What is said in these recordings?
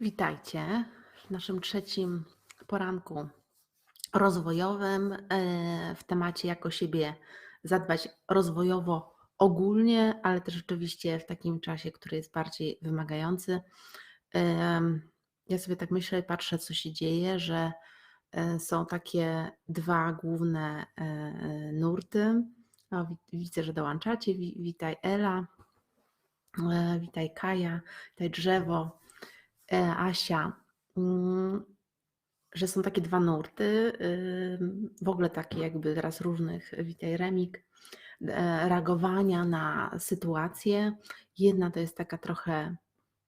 Witajcie w naszym trzecim poranku rozwojowym e, w temacie jak o siebie zadbać rozwojowo ogólnie, ale też rzeczywiście w takim czasie, który jest bardziej wymagający. Em, Ja sobie tak myślę i patrzę, co się dzieje, że e, są takie dwa główne e, nurty. O, wi- widzę, że dołączacie. Wi- Witaj Ela, e, witaj Kaja, witaj Drzewo. E, Asia, mm, że są takie dwa nurty, ym, w ogóle takie jakby teraz różnych, witaj Remik, e, reagowania na sytuację. Jedna to jest taka trochę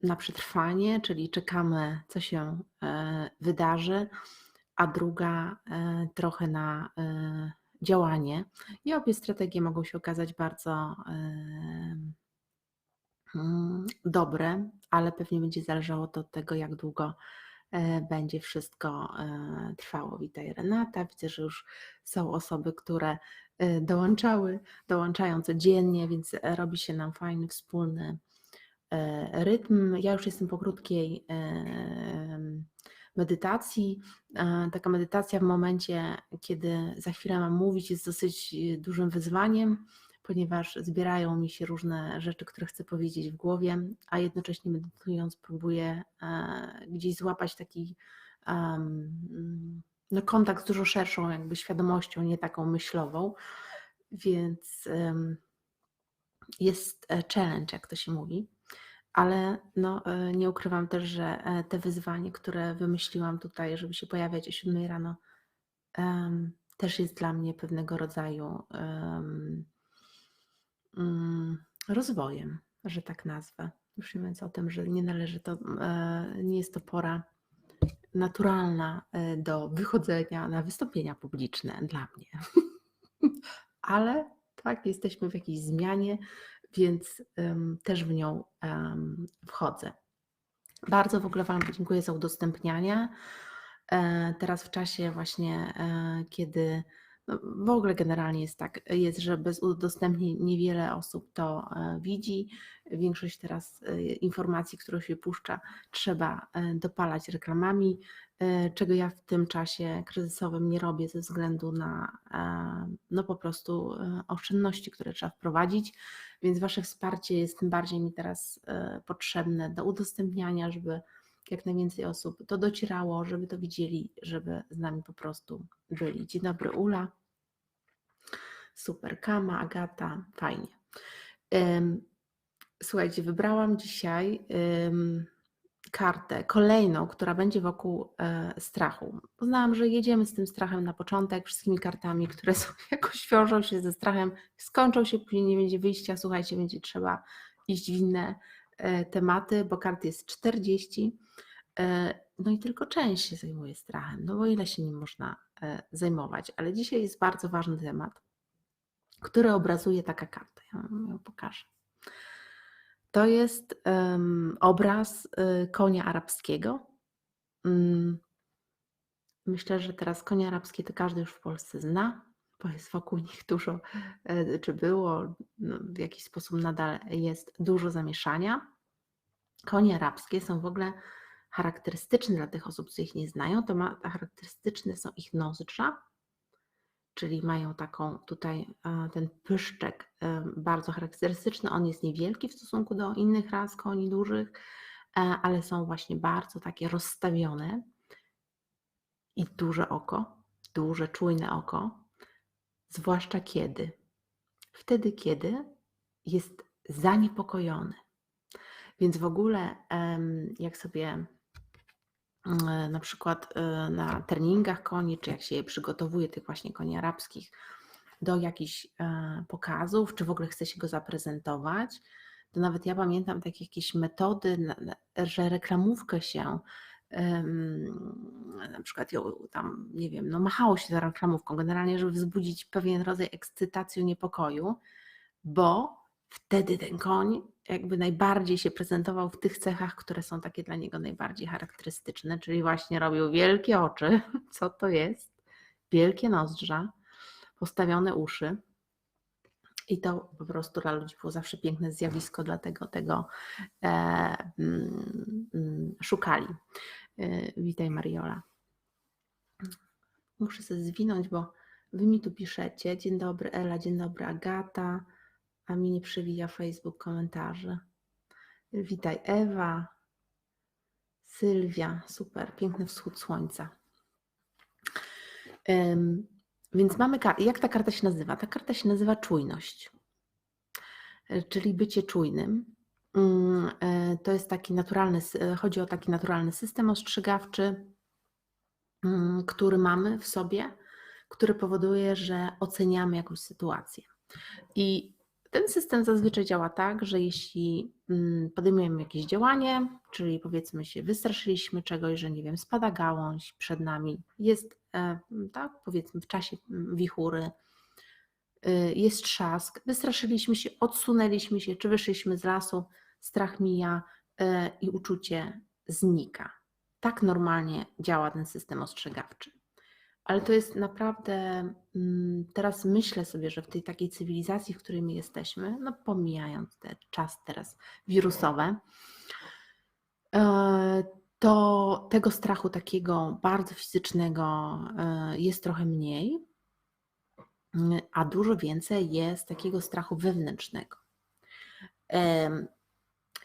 na przetrwanie, czyli czekamy, co się e, wydarzy, a druga trochę na działanie. I obie strategie mogą się okazać bardzo dobre, ale pewnie będzie zależało to od tego, jak długo e, będzie wszystko e, trwało. Witaj Renata, widzę, że już są osoby, które e, dołączały, dołączają codziennie, więc robi się nam fajny wspólny rytm. Ja już jestem po krótkiej medytacji. Taka medytacja w momencie, kiedy za chwilę mam mówić, jest dosyć dużym wyzwaniem ponieważ zbierają mi się różne rzeczy, które chcę powiedzieć w głowie, a jednocześnie medytując próbuję e, gdzieś złapać taki no, kontakt z dużo szerszą jakby świadomością, nie taką myślową, więc jest e, challenge, jak to się mówi. Ale no, e, nie ukrywam też, że te wyzwanie, które wymyśliłam tutaj, żeby się pojawiać o 7 rano, też jest dla mnie pewnego rodzaju mm, rozwojem, że tak nazwę. Już nie mówiąc o tym, że nie należy to, e, nie jest to pora naturalna e, do wychodzenia na wystąpienia publiczne dla mnie. Ale tak, jesteśmy w jakiejś zmianie, więc też w nią wchodzę. Bardzo w ogóle Wam dziękuję za udostępnianie. Teraz w czasie właśnie, e, kiedy w ogóle generalnie jest tak, jest, że bez udostępnień niewiele osób to e, widzi. Większość teraz e, informacji, które się puszcza, trzeba e, dopalać reklamami, czego ja w tym czasie kryzysowym nie robię ze względu na no po prostu oszczędności, które trzeba wprowadzić. Więc Wasze wsparcie jest tym bardziej mi teraz potrzebne do udostępniania, żeby jak najwięcej osób to docierało, żeby to widzieli, żeby z nami po prostu byli. Dzień dobry, Ula. Super, Kama, Agata, fajnie. Słuchajcie, wybrałam dzisiaj kartę kolejną, która będzie wokół e, strachu. Poznałam, że jedziemy z tym strachem na początek, wszystkimi kartami, które są, jakoś wiążą się ze strachem, skończą się, później nie będzie wyjścia, słuchajcie, będzie trzeba iść w inne tematy, bo kart jest 40. E, No i tylko część się zajmuje strachem, no bo ile się nim można e, zajmować. Ale dzisiaj jest bardzo ważny temat, który obrazuje taka karta. Ja wam ją pokażę. To jest em, obraz konia arabskiego. Mm, Myślę, że teraz konie arabskie to każdy już w Polsce zna, bo jest wokół nich dużo, e, czy było, no, w jakiś sposób nadal jest dużo zamieszania. Konie arabskie są w ogóle charakterystyczne dla tych osób, co ich nie znają, to ma, charakterystyczne są ich nozdrza, czyli mają taką tutaj e, ten pyszczek e, bardzo charakterystyczny. On jest niewielki w stosunku do innych ras koni dużych, ale są właśnie bardzo takie rozstawione i duże oko, duże, czujne oko, zwłaszcza kiedy? Wtedy, kiedy jest zaniepokojony. Więc w ogóle, jak sobie e, na przykład e, na treningach koni, czy jak się je przygotowuje, tych właśnie koni arabskich, do jakichś e, pokazów, czy w ogóle chce się go zaprezentować, to nawet ja pamiętam takie jakieś metody, że reklamówkę się na przykład ją tam, nie wiem, no machało się za reklamówką, generalnie, żeby wzbudzić pewien rodzaj ekscytacji, niepokoju, bo wtedy ten koń jakby najbardziej się prezentował w tych cechach, które są takie dla niego najbardziej charakterystyczne, czyli właśnie robił wielkie oczy, co to jest, wielkie nozdrza, postawione uszy. I to po prostu dla ludzi było zawsze piękne zjawisko, dlatego tego e, mm, mm, szukali. E, witaj Mariola. Muszę sobie zwinąć, bo wy mi tu piszecie. Dzień dobry Ela, dzień dobry Agata, a mi nie przewija Facebook komentarzy. Witaj Ewa, Sylwia, super, piękny wschód słońca. Więc mamy, jak ta karta się nazywa? Ta karta się nazywa czujność, e, czyli bycie czujnym. Mm, e, to jest taki naturalny, e, chodzi o taki naturalny system ostrzegawczy, mm, który mamy w sobie, który powoduje, że oceniamy jakąś sytuację. I ten system zazwyczaj działa tak, że jeśli mm, podejmujemy jakieś działanie, czyli powiedzmy się wystraszyliśmy czegoś, że nie wiem, spada gałąź przed nami, jest e, tak, powiedzmy w czasie mm, wichury, y, jest trzask, wystraszyliśmy się, odsunęliśmy się, czy wyszliśmy z lasu, strach mija e, i uczucie znika. Tak normalnie działa ten system ostrzegawczy. Ale to jest naprawdę, mm, teraz myślę sobie, że w tej takiej cywilizacji, w której my jesteśmy, no pomijając ten czas teraz wirusowy, e, to tego strachu takiego bardzo fizycznego e, jest trochę mniej, a dużo więcej jest takiego strachu wewnętrznego.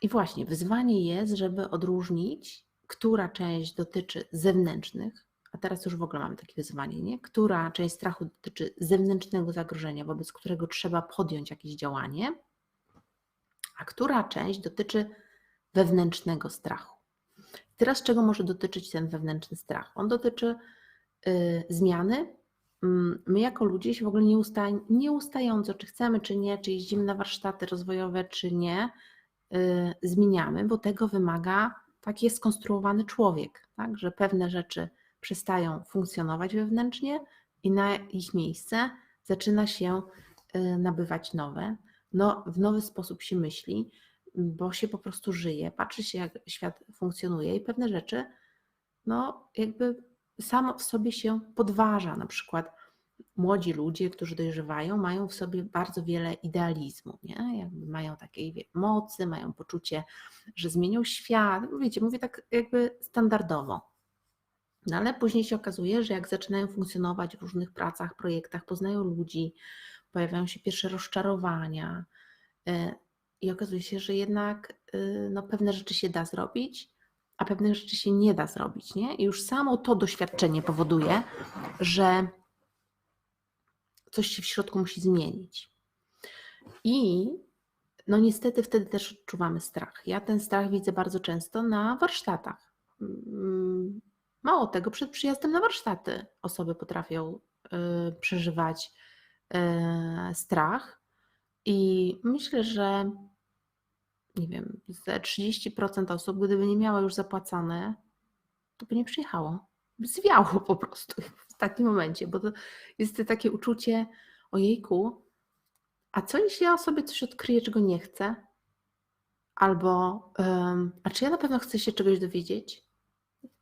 I właśnie wyzwanie jest, żeby odróżnić, która część dotyczy zewnętrznych, a teraz już w ogóle mamy takie wyzwanie, nie? która część strachu dotyczy zewnętrznego zagrożenia, wobec którego trzeba podjąć jakieś działanie, a która część dotyczy wewnętrznego strachu. Teraz czego może dotyczyć ten wewnętrzny strach? On dotyczy y, zmiany. Mm, my jako ludzie się w ogóle nieustająco, czy chcemy, czy nie, czy jeździmy na warsztaty rozwojowe, czy nie, y, zmieniamy, bo tego wymaga taki jest skonstruowany człowiek, tak? że pewne rzeczy przestają funkcjonować wewnętrznie i na ich miejsce zaczyna się y, nabywać nowe. No, w nowy sposób się myśli, bo się po prostu żyje, patrzy się, jak świat funkcjonuje i pewne rzeczy, no, jakby samo w sobie się podważa. Na przykład młodzi ludzie, którzy dojrzewają, mają w sobie bardzo wiele idealizmu, nie? Jakby mają takiej mocy, mają poczucie, że zmienią świat. Wiecie, mówię tak jakby standardowo. No ale później się okazuje, że jak zaczynają funkcjonować w różnych pracach, projektach, poznają ludzi, pojawiają się pierwsze rozczarowania y, i okazuje się, że jednak y, no, pewne rzeczy się da zrobić, a pewne rzeczy się nie da zrobić. Nie? I już samo to doświadczenie powoduje, że coś się w środku musi zmienić. I no niestety wtedy też odczuwamy strach. Ja ten strach widzę bardzo często na warsztatach mm, Mało tego, przed przyjazdem na warsztaty osoby potrafią y, przeżywać y, strach i myślę, że nie wiem, ze 30% osób, gdyby nie miało już zapłacone, to by nie przyjechało. By zwiało po prostu w takim momencie, bo to jest takie uczucie, ojejku, a co jeśli ja sobie coś odkryję, czego nie chcę? Albo, a czy ja na pewno chcę się czegoś dowiedzieć?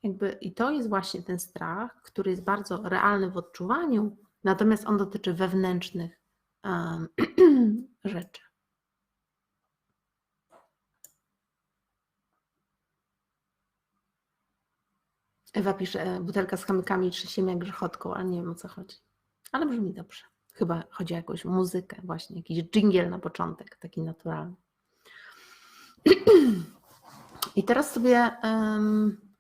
Jakby, I to jest właśnie ten strach, który jest bardzo realny w odczuwaniu, natomiast on dotyczy wewnętrznych um, rzeczy. Ewa pisze, e, butelka z chemikami trzęsie jak grzechotką, ale nie wiem o co chodzi. Ale brzmi dobrze. Chyba chodzi o jakąś muzykę, właśnie jakiś dżingiel na początek, taki naturalny. I teraz sobie um,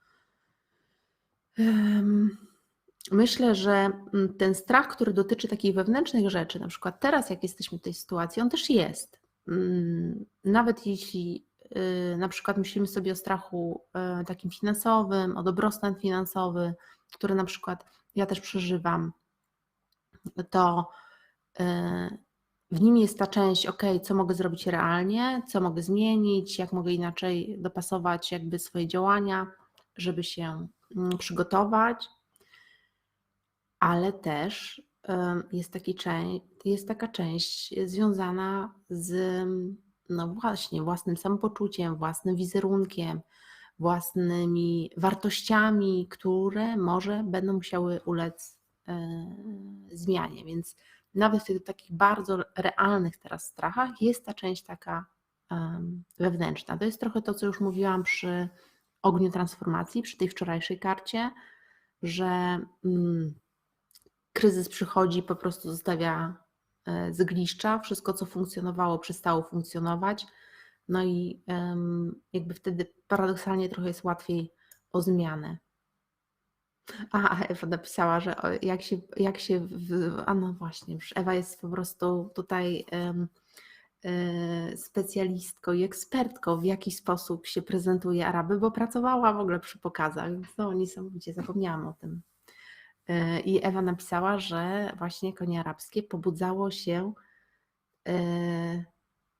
Myślę, że mm, ten strach, który dotyczy takich wewnętrznych rzeczy, na przykład teraz, jak jesteśmy w tej sytuacji, on też jest. Mm, nawet jeśli y, na przykład myślimy sobie o strachu y, takim finansowym, o dobrostan finansowy, który na przykład ja też przeżywam, to y, w nim jest ta część, ok, co mogę zrobić realnie, co mogę zmienić, jak mogę inaczej dopasować jakby swoje działania, żeby się przygotować, ale też jest, taki jest taka część związana z no właśnie własnym samopoczuciem, własnym wizerunkiem, własnymi wartościami, które może będą musiały ulec e, zmianie. Więc nawet w tych takich bardzo realnych teraz strachach jest ta część taka wewnętrzna. To jest trochę to, co już mówiłam przy ogniu transformacji przy tej wczorajszej karcie, że mm, kryzys przychodzi, po prostu zostawia e, zgliszcza, wszystko co funkcjonowało przestało funkcjonować, no i em, jakby wtedy paradoksalnie trochę jest łatwiej o zmianę. A, Ewa napisała, że jak się, jak się w, a no właśnie, Ewa jest po prostu tutaj e, specjalistką i ekspertką, w jaki sposób się prezentuje Araby, bo pracowała w ogóle przy pokazach, no niesamowicie zapomniałam o tym. E, I Ewa napisała, że właśnie konie arabskie pobudzało się e,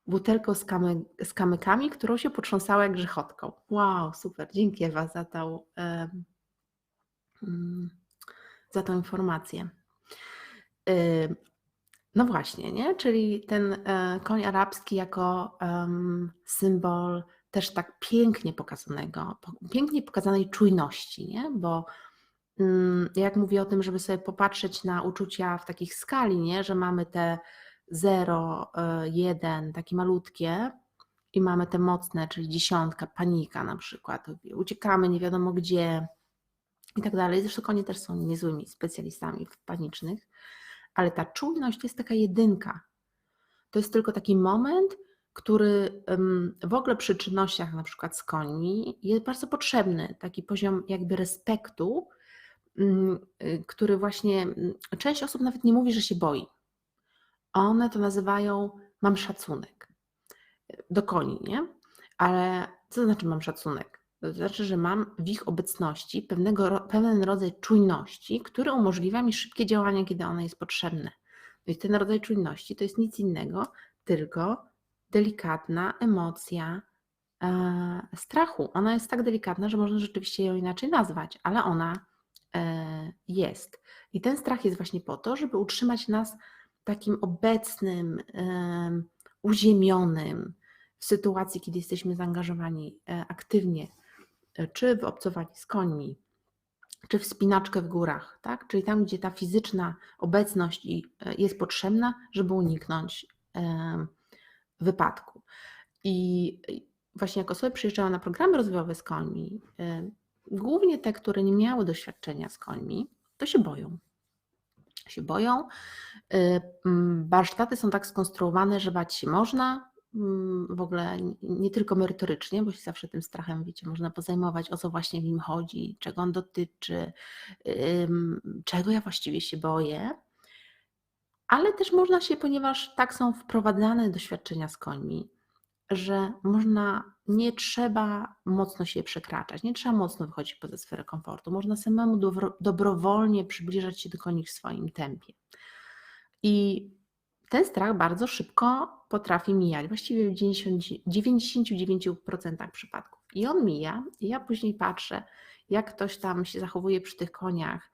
butelką z, kamy, z kamykami, którą się potrząsała jak grzechotką. Wow, super, dzięki Ewa za tą, mm, za tą informację. No właśnie, nie? czyli ten e, koń arabski jako symbol też tak pięknie pokazanego, po- pięknie pokazanej czujności, nie? bo mm, jak mówię o tym, żeby sobie popatrzeć na uczucia w takich skali, nie? że mamy te 0, 1, takie malutkie i mamy te mocne, czyli dziesiątka, panika na przykład, uciekamy nie wiadomo gdzie i tak dalej. Zresztą konie też są niezłymi specjalistami w panicznych, ale ta czujność to jest taka jedynka. To jest tylko taki moment, który w ogóle przy czynnościach na przykład z końmi jest bardzo potrzebny, taki poziom jakby respektu, mm, y, który właśnie mm, część osób nawet nie mówi, że się boi. One to nazywają mam szacunek do koni, nie? Ale co to znaczy mam szacunek? To znaczy, że mam w ich obecności pewnego, pewien rodzaj czujności, który umożliwia mi szybkie działanie, kiedy ono jest potrzebne. No i ten rodzaj czujności to jest nic innego, tylko delikatna emocja e, strachu. Ona jest tak delikatna, że można rzeczywiście ją inaczej nazwać, ale ona e, jest. I ten strach jest właśnie po to, żeby utrzymać nas takim obecnym, em, uziemionym w sytuacji, kiedy jesteśmy zaangażowani e, aktywnie, e, czy w obcowanie z końmi, czy w spinaczkę w górach, tak? czyli tam, gdzie ta fizyczna obecność e, jest potrzebna, żeby uniknąć wypadku. I właśnie jak osoby przyjeżdżają na programy rozwojowe z końmi, e, głównie te, które nie miały doświadczenia z końmi, to się boją. Się boją. Warsztaty są tak skonstruowane, że bać się można. W ogóle nie tylko merytorycznie, bo się zawsze tym strachem, wiecie, można pozajmować, o co właśnie w nim chodzi, czego on dotyczy, czego ja właściwie się boję. Ale też można się, ponieważ tak są wprowadzane doświadczenia z końmi, że można, nie trzeba mocno się przekraczać, nie trzeba mocno wychodzić poza sferę komfortu. Można samemu dobro, dobrowolnie przybliżać się do koni w swoim tempie. I ten strach bardzo szybko potrafi mijać, właściwie w 90 99% przypadków. I on mija, i ja później patrzę, jak ktoś tam się zachowuje przy tych koniach,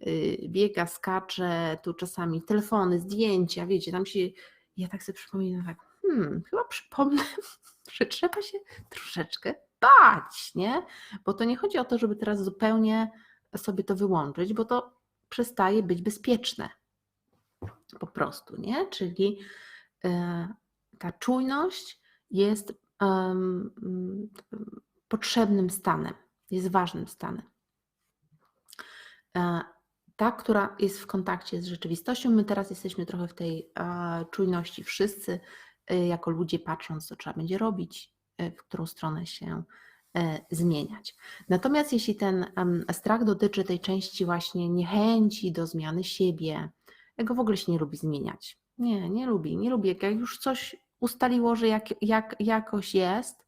yy, biega, skacze, tu czasami telefony, zdjęcia, wiecie, tam się, ja tak sobie przypominam, tak, hmm, chyba przypomnę, że trzeba się troszeczkę bać, nie? Bo to nie chodzi o to, żeby teraz zupełnie sobie to wyłączyć, bo to przestaje być bezpieczne po prostu, nie? Czyli e, ta czujność jest potrzebnym stanem, jest ważnym stanem. E, Ta, która jest w kontakcie z rzeczywistością, my teraz jesteśmy trochę w tej e, czujności wszyscy, jako ludzie patrząc, co trzeba będzie robić, w którą stronę się zmieniać. Natomiast jeśli ten strach dotyczy tej części właśnie niechęci do zmiany siebie, jego w ogóle się nie lubi zmieniać. Nie, nie lubi, nie lubi. Jak już coś ustaliło, że jak, jak, jakoś jest,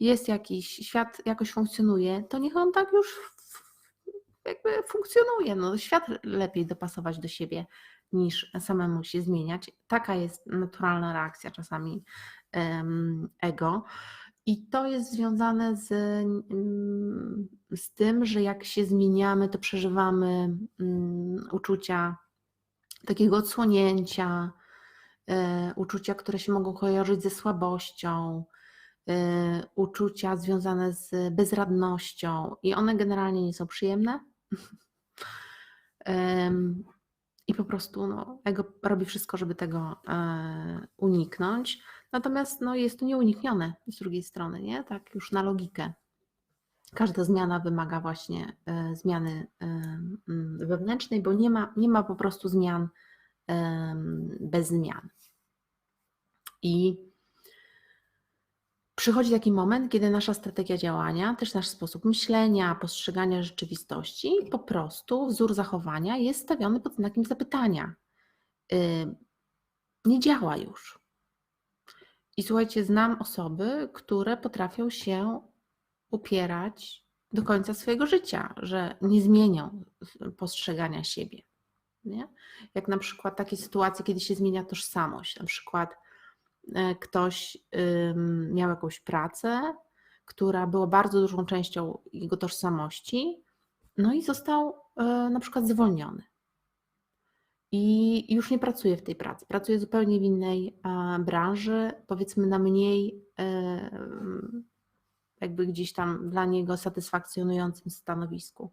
jest jakiś, świat jakoś funkcjonuje, to niech on tak już jakby funkcjonuje. No, świat lepiej dopasować do siebie niż samemu się zmieniać. Taka jest naturalna reakcja czasami em, ego. I to jest związane z, mm, z tym, że jak się zmieniamy, to przeżywamy mm, uczucia takiego odsłonięcia, e, uczucia, które się mogą kojarzyć ze słabością, e, uczucia związane z bezradnością i one generalnie nie są przyjemne. Em, I po prostu no, ego robi wszystko, żeby tego e, uniknąć. Natomiast no, jest to nieuniknione z drugiej strony, nie? Tak już na logikę. Każda zmiana wymaga właśnie e, zmiany e, mm, wewnętrznej, bo nie ma, nie ma po prostu zmian bez zmian. I przychodzi taki moment, kiedy nasza strategia działania, też nasz sposób myślenia, postrzegania rzeczywistości, po prostu wzór zachowania jest stawiony pod znakiem zapytania. Y, Nie działa już. I słuchajcie, znam osoby, które potrafią się upierać do końca swojego życia, że nie zmienią postrzegania siebie. Nie? Jak na przykład takie sytuacje, kiedy się zmienia tożsamość, na przykład e, ktoś miał jakąś pracę, która była bardzo dużą częścią jego tożsamości, no i został e, na przykład zwolniony. I już nie pracuje w tej pracy, pracuje zupełnie w innej branży, powiedzmy na mniej e, jakby gdzieś tam dla niego satysfakcjonującym stanowisku.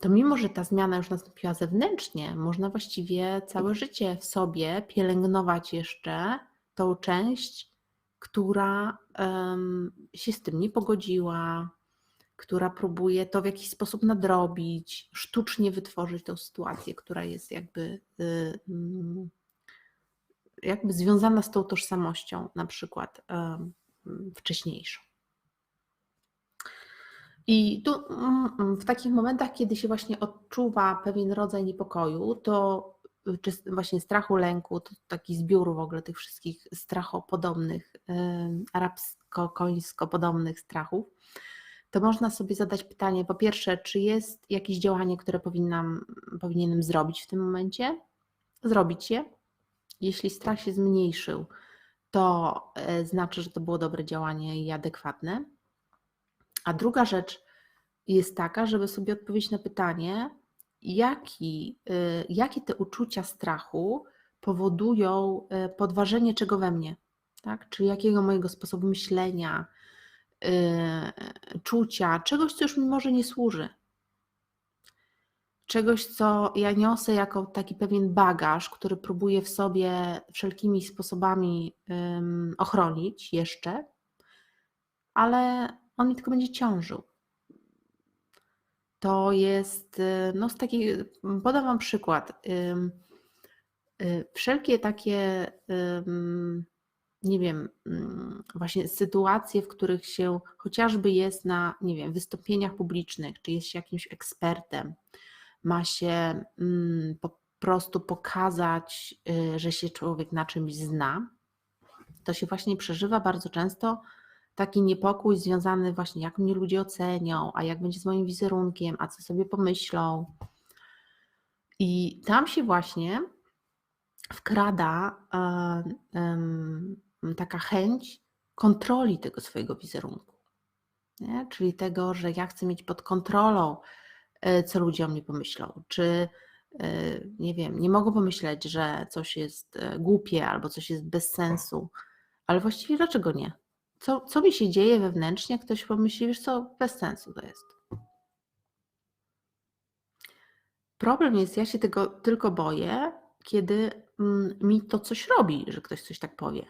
To mimo, że ta zmiana już nastąpiła zewnętrznie, można właściwie całe życie w sobie pielęgnować jeszcze tą część, która się z tym nie pogodziła, która próbuje to w jakiś sposób nadrobić, sztucznie wytworzyć tą sytuację, która jest jakby, y, mm, jakby związana z tą tożsamością, na przykład wcześniejszą. I tu mm, w takich momentach, kiedy się właśnie odczuwa pewien rodzaj niepokoju, to czy właśnie strachu, lęku, to taki zbiór w ogóle tych wszystkich strachopodobnych, arabsko-końsko podobnych strachów, to można sobie zadać pytanie, po pierwsze, czy jest jakieś działanie, które powinnam, powinienem zrobić w tym momencie? Zrobić je. Jeśli strach się zmniejszył, to e, znaczy, że to było dobre działanie i adekwatne. A druga rzecz jest taka, żeby sobie odpowiedzieć na pytanie, jaki, y, jakie te uczucia strachu powodują y, podważenie czego we mnie, tak? Czy jakiego mojego sposobu myślenia, czucia, czegoś, co już mi może nie służy. Czegoś, co ja niosę jako taki pewien bagaż, który próbuję w sobie wszelkimi sposobami ym, ochronić jeszcze, ale on mi tylko będzie ciążył. To jest, y, no z takiej, podam Wam przykład. Y, Wszelkie takie, nie wiem, właśnie sytuacje, w których się chociażby jest na, nie wiem, wystąpieniach publicznych, czy jest się jakimś ekspertem, ma się mm, po prostu pokazać, y, że się człowiek na czymś zna, to się właśnie przeżywa bardzo często taki niepokój związany właśnie, jak mnie ludzie ocenią, a jak będzie z moim wizerunkiem, a co sobie pomyślą. I tam się właśnie wkrada e, taka chęć kontroli tego swojego wizerunku. Nie? Czyli tego, że ja chcę mieć pod kontrolą, co ludzie o mnie pomyślą. Czy e, nie wiem, nie mogę pomyśleć, że coś jest e, głupie albo coś jest bez sensu, ale właściwie dlaczego nie? Co, co mi się dzieje wewnętrznie, ktoś pomyśli, wiesz co, bez sensu to jest. Problem jest, ja się tego tylko boję, kiedy mm, mi to coś robi, że ktoś coś tak powie.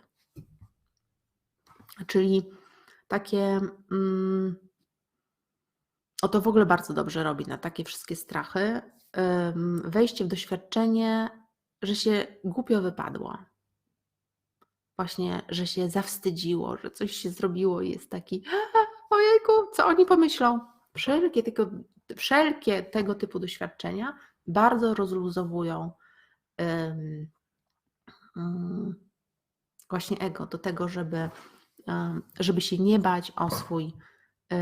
Czyli takie, mm, o to w ogóle bardzo dobrze robi na takie wszystkie strachy, wejście w doświadczenie, że się głupio wypadło. Właśnie, że się zawstydziło, że coś się zrobiło i jest taki, ojejku, co oni pomyślą? Wszelkie tego, wszelkie tego typu doświadczenia bardzo rozluzowują ym, ym, właśnie ego do tego, żeby, ym, żeby się nie bać o swój y,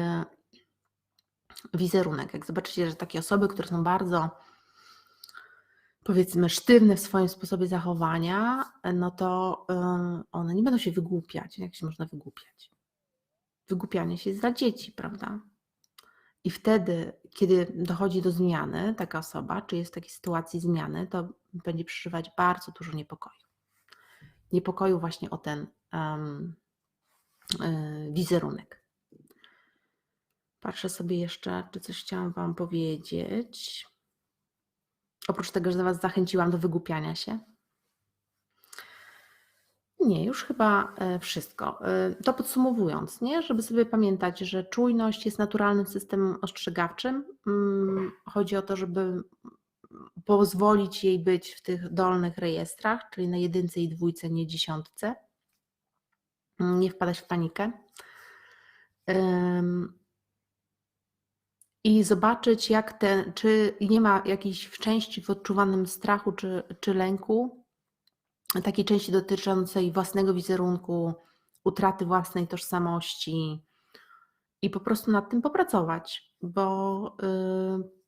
wizerunek. Jak zobaczycie, że takie osoby, które są bardzo powiedzmy sztywne w swoim sposobie zachowania, no to one nie będą się wygłupiać. Jak się można wygłupiać? Wygłupianie się jest dla dzieci, prawda? I wtedy, kiedy dochodzi do zmiany taka osoba, czy jest w takiej sytuacji zmiany, to będzie przeżywać bardzo dużo niepokoju. Niepokoju właśnie o ten um, y, wizerunek. Patrzę sobie jeszcze, czy coś chciałam Wam powiedzieć. Oprócz tego, że Was zachęciłam do wygłupiania się. Nie, już chyba e, wszystko. E, to podsumowując, nie? żeby sobie pamiętać, że czujność jest naturalnym systemem ostrzegawczym. Mm, chodzi o to, żeby pozwolić jej być w tych dolnych rejestrach, czyli na jedynce i dwójce, nie dziesiątce. Nie wpadać w panikę. I zobaczyć, jak te, czy nie ma jakiejś części w odczuwanym strachu czy, czy lęku, takiej części dotyczącej własnego wizerunku, utraty własnej tożsamości i po prostu nad tym popracować, bo y,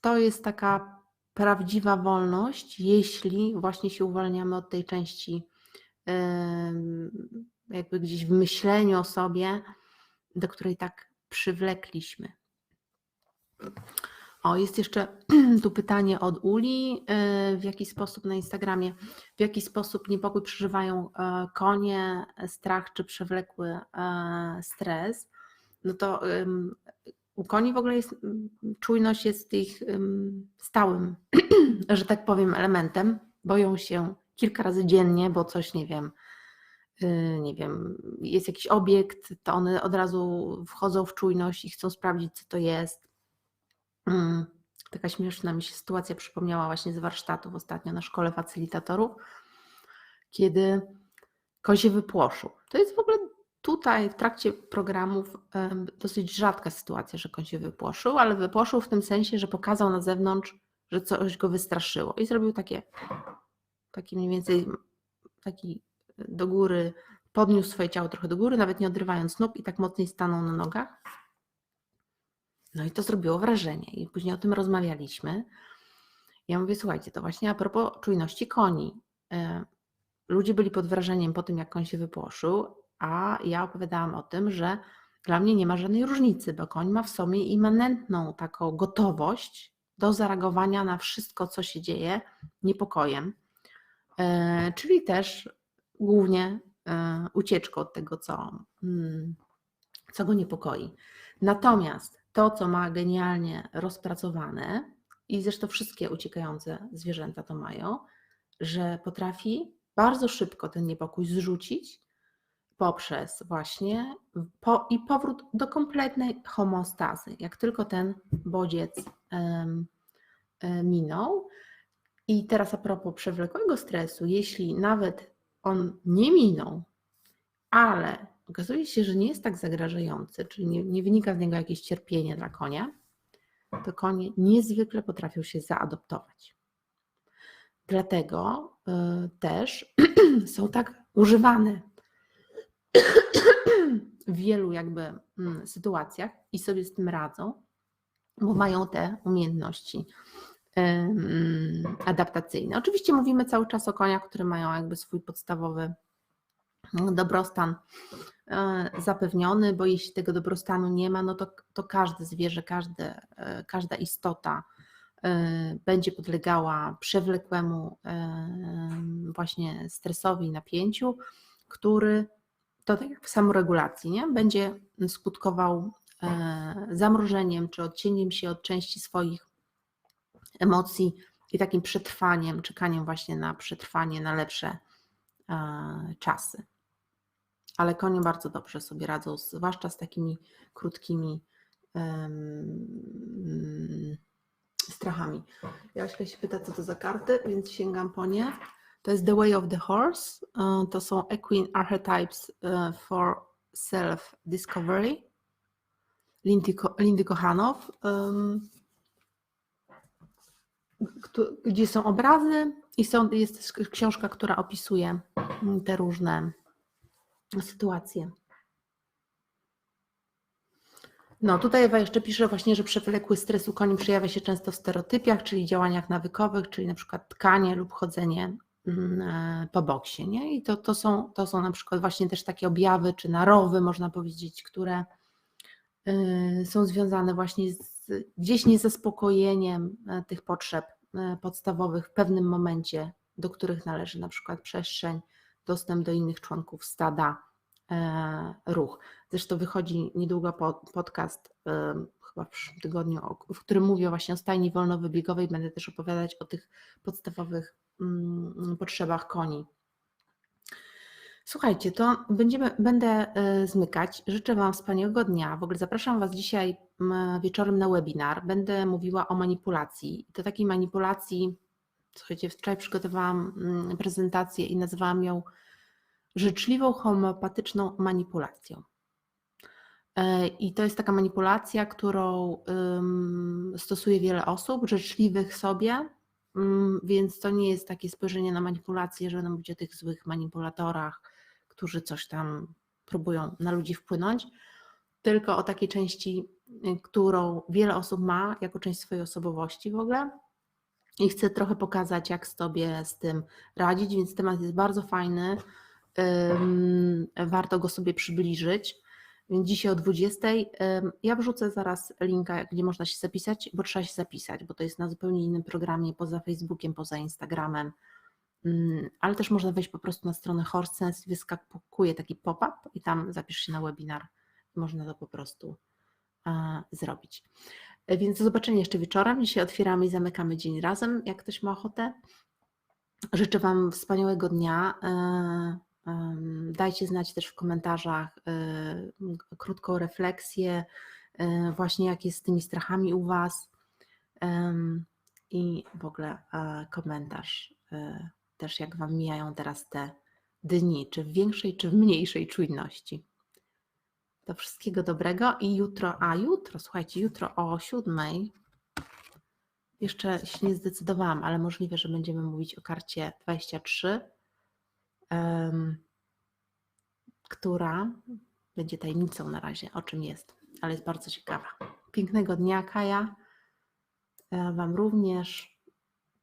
to jest taka prawdziwa wolność, jeśli właśnie się uwalniamy od tej części, jakby gdzieś w myśleniu o sobie, do której tak przywlekliśmy. O, jest jeszcze tu pytanie od Uli. W jaki sposób na Instagramie, w jaki sposób niepokój przeżywają e, konie, strach czy przewlekły e, stres? No to u koni w ogóle jest czujność jest ich stałym, że tak powiem, elementem. Boją się kilka razy dziennie, bo coś nie wiem, y, nie wiem, jest jakiś obiekt, to one od razu wchodzą w czujność i chcą sprawdzić, co to jest. Mm, taka śmieszna mi się sytuacja przypomniała właśnie z warsztatów ostatnio na szkole facylitatorów, kiedy koń się wypłoszył. To jest w ogóle tutaj w trakcie programów dosyć rzadka sytuacja, że koń się wypłoszył, ale wypłoszył w tym sensie, że pokazał na zewnątrz, że coś go wystraszyło i zrobił takie, taki mniej więcej taki do góry, podniósł swoje ciało trochę do góry, nawet nie odrywając nóg i tak mocniej stanął na nogach. No i to zrobiło wrażenie i później o tym rozmawialiśmy. Ja mówię, słuchajcie, to właśnie a propos czujności koni. E, ludzie byli pod wrażeniem po tym, jak koń się wypłoszył, a ja opowiadałam o tym, że dla mnie nie ma żadnej różnicy, bo koń ma w sobie immanentną taką gotowość do zareagowania na wszystko, co się dzieje, niepokojem, e, czyli też głównie e, ucieczką od tego, co, mm, co go niepokoi. Natomiast to, co ma genialnie rozpracowane, i zresztą wszystkie uciekające zwierzęta to mają, że potrafi bardzo szybko ten niepokój zrzucić poprzez właśnie po, i powrót do kompletnej homostazy. Jak tylko ten bodziec um, minął. I teraz a propos przewlekłego stresu, jeśli nawet on nie minął, ale okazuje się, że nie jest tak zagrażający, czyli nie, nie wynika z niego jakieś cierpienie dla konia, to konie niezwykle potrafią się zaadoptować. Dlatego y, też są tak używane w wielu jakby mm, sytuacjach i sobie z tym radzą, bo mają te umiejętności adaptacyjne. Oczywiście mówimy cały czas o koniach, które mają jakby swój podstawowy mm, dobrostan zapewniony, bo jeśli tego dobrostanu nie ma, no to, to każde zwierzę, każde, e, każda istota e, będzie podlegała przewlekłemu właśnie stresowi, napięciu, który to tak jak w samoregulacji, nie? będzie skutkował e, zamrożeniem czy odcięciem się od części swoich emocji i takim przetrwaniem, czekaniem właśnie na przetrwanie, na lepsze e, czasy. Ale konie bardzo dobrze sobie radzą, zwłaszcza z takimi krótkimi um, strachami. Jaśka się pyta, co to za karty, więc sięgam po nie. To jest The Way of the Horse. E, to są Equine Archetypes e, for Self-Discovery. Lindy Kochanow. Gdzie są obrazy i są, jest książka, która opisuje te różne sytuacje. No, tutaj Ewa jeszcze pisze właśnie, że przewlekły stres u koni przejawia się często w stereotypiach, czyli działaniach nawykowych, czyli na przykład tkanie lub chodzenie Mm, e, po boksie. Nie? I to, to, są, to są na przykład właśnie też takie objawy czy narowy, można powiedzieć, które y, są związane właśnie z gdzieś niezaspokojeniem e, tych potrzeb e, podstawowych w pewnym momencie, do których należy na przykład przestrzeń, dostęp do innych członków stada, ruch. Zresztą wychodzi niedługo podcast, chyba w przyszłym tygodniu, w którym mówię właśnie o stajni wolnowybiegowej. Będę też opowiadać o tych podstawowych Mm, potrzebach koni. Słuchajcie, to będziemy, będę y, zmykać. Życzę Wam wspaniałego dnia. W ogóle zapraszam Was dzisiaj wieczorem na webinar. Będę mówiła o manipulacji. To takiej manipulacji, słuchajcie, wczoraj przygotowałam mm, prezentację i nazwałam ją życzliwą homeopatyczną manipulacją. E, I to jest taka manipulacja, którą stosuje wiele osób, życzliwych sobie, więc to nie jest takie spojrzenie na manipulację, że będą mówić o tych złych manipulatorach, którzy coś tam próbują na ludzi wpłynąć, tylko o takiej części, y, którą wiele osób ma jako część swojej osobowości w ogóle. I chcę trochę pokazać, jak sobie z tym radzić, więc temat jest bardzo fajny. Warto go sobie przybliżyć. Więc dzisiaj o 20. ym, Ja wrzucę zaraz linka, gdzie można się zapisać, bo trzeba się zapisać, bo to jest na zupełnie innym programie, poza Facebookiem, poza Instagramem. Ym, Ale też można wejść po prostu na stronę Horsense wyskakuje taki pop-up i tam zapisz się na webinar. Można to po prostu e, zrobić. Więc do zobaczenia jeszcze wieczorem. Dzisiaj otwieramy i zamykamy dzień razem, jak ktoś ma ochotę. Życzę Wam wspaniałego dnia. E, Dajcie znać też w komentarzach e, krótką refleksję, e, właśnie jak jest z tymi strachami u Was i w ogóle komentarz też jak Wam mijają teraz te dni, czy w większej, czy w mniejszej czujności. Do wszystkiego dobrego i jutro, a jutro, słuchajcie, jutro o siódmej jeszcze się nie zdecydowałam, ale możliwe, że będziemy mówić o karcie 23, em, która będzie tajemnicą na razie, o czym jest, ale jest bardzo ciekawa. Pięknego dnia, Kaja. E, Wam również.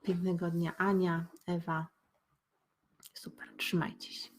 Pięknego dnia, Ania, Ewa. Super, trzymajcie się.